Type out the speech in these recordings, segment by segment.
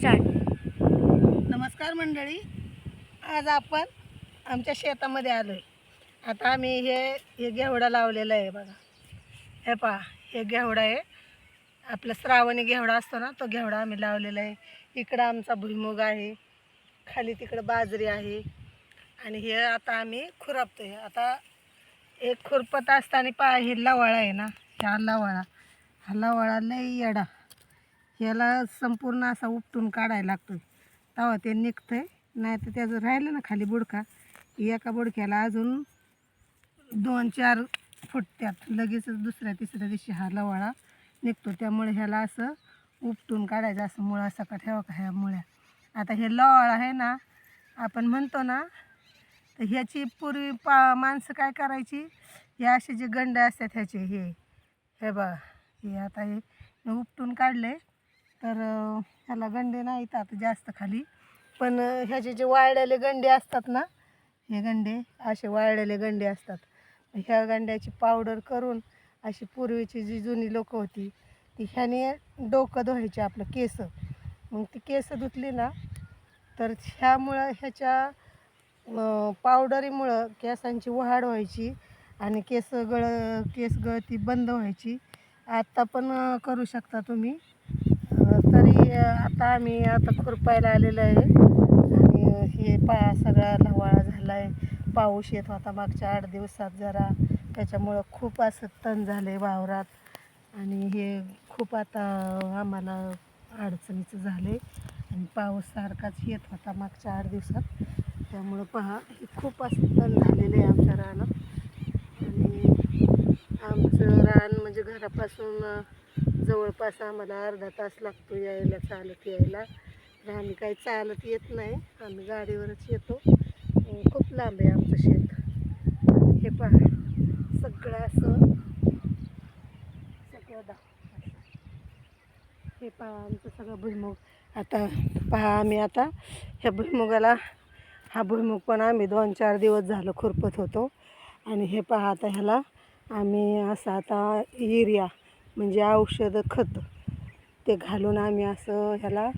Start नमस्कार मंडळी. आज आपण आमच्या शेतामध्ये आलो आहे आता आम्ही हे हे घेवडा लावलेला आहे बघा. हे पहा हे घेवडा आहे. आपला श्रावणी घेवडा असतो ना तो घेवडा आम्ही लावलेला आहे. इकडं आमचा भुईमुग आहे. खाली तिकडं बाजरी आहे. आणि हे आता आम्ही खुरपतो आहे आता एक खुरपत असताना पहा हे लवाळा आहे ना हा लवाळा. हा लवाळा लई येडा. याला संपूर्ण असा उपटून काढायला लागतो तेव्हा ते निघतंय नाही तर त्याचं राहिलं ना खाली बुडका. एका बुडक्याला अजून दोन चार फुटत्यात लगेचच दुसऱ्या तिसऱ्या दिवशी हा लवाळा निघतो. त्यामुळे ह्याला असं उपटून काढायचं असं मुळा सका ठेवा का ह्या मुळ्या. आता हे लवाळ आहे ना आपण म्हणतो ना तर ह्याची पूर्वी पा माणसं काय करायची? हे असे जे गंडे असतात ह्याचे हे हे बघा हे आता हे हे उपटून काढले. तर ह्याला गंडे नाहीत आता जास्त खाली. पण ह्याचे जे वाळलेले गंडे असतात ना हे गंडे असे वाळलेले गंडे असतात. ह्या गंड्याची पावडर करून अशी पूर्वीची जी जुनी लोकं होती ती ह्याने डोकं धुवायचे आपलं केस. मग ती केस धुतली ना तर ह्यामुळं ह्याच्या पावडरीमुळं केसांची वाढ व्हायची आणि केस गळ केस गळती बंद व्हायची. आत्ता पण करू शकता तुम्ही. आता आम्ही आता खुरपायला आलेलो आहे. आणि हे पा सगळा लवाळा झाला आहे पाऊस येत होता मागच्या आठ दिवसात जरा. त्याच्यामुळं खूप असं तण झालं आहे वावरात. आणि हे खूप आता आम्हाला अडचणीचं झालं आहे आणि पाऊस सारखाच येत होता मागच्या आठ दिवसात. त्यामुळं पहा हे खूप असं तण झालेलं आहे आमच्या रानात. आणि आमचं रान म्हणजे घरापासून जवळपास आम्हाला अर्धा तास लागतो यायला चालत यायला. तर आम्ही काही चालत येत नाही. आम्ही गाडीवरच येतो. खूप लांब आहे आमचं शेत. हे पहा. सगळं असं सगळं दाखव हे पहा आमचं सगळं भुईमुग. आता पहा आम्ही आता. ह्या भुईमुगाला हा भुईमुग पण आम्ही दोन चार दिवस झालं खुरपत होतो. आणि हे पहा आता ह्याला आम्ही असं आता युरिया म्हणजे औषधं खत ते घालून आम्ही असं ह्याला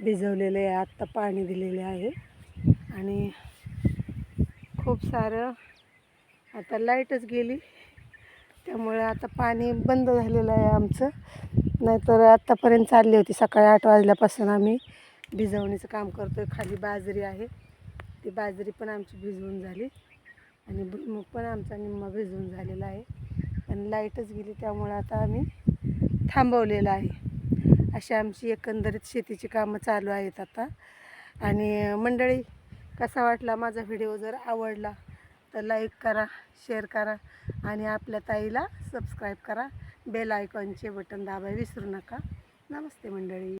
भिजवलेलं आहे. आत्ता पाणी दिलेले आहे. आणि खूप सारं आता लाईटच गेली. त्यामुळे आता पाणी बंद झालेलं आहे आमचं. नाहीतर आत्तापर्यंत चालली होती. सकाळी आठ वाजल्यापासून आम्ही भिजवणीचं काम करतो आहे खाली बाजरी आहे. ती बाजरी पण आमची भिजवून झाली. आणि भुईमूग पण आमचा निम्मा भिजवून झालेला आहे. पण लाईटच गेली त्यामुळं आता आम्ही थांबवलेलं आहे. अशी आमची एकंदरीत शेतीची कामं चालू आहेत आता. आणि मंडळी कसा वाटला माझा व्हिडिओ? जर आवडला तर लाईक करा शेअर करा आणि आपल्या ताईला सबस्क्राईब करा. बेल आयकॉनचे बटन दाबाय विसरू नका. नमस्ते मंडळी.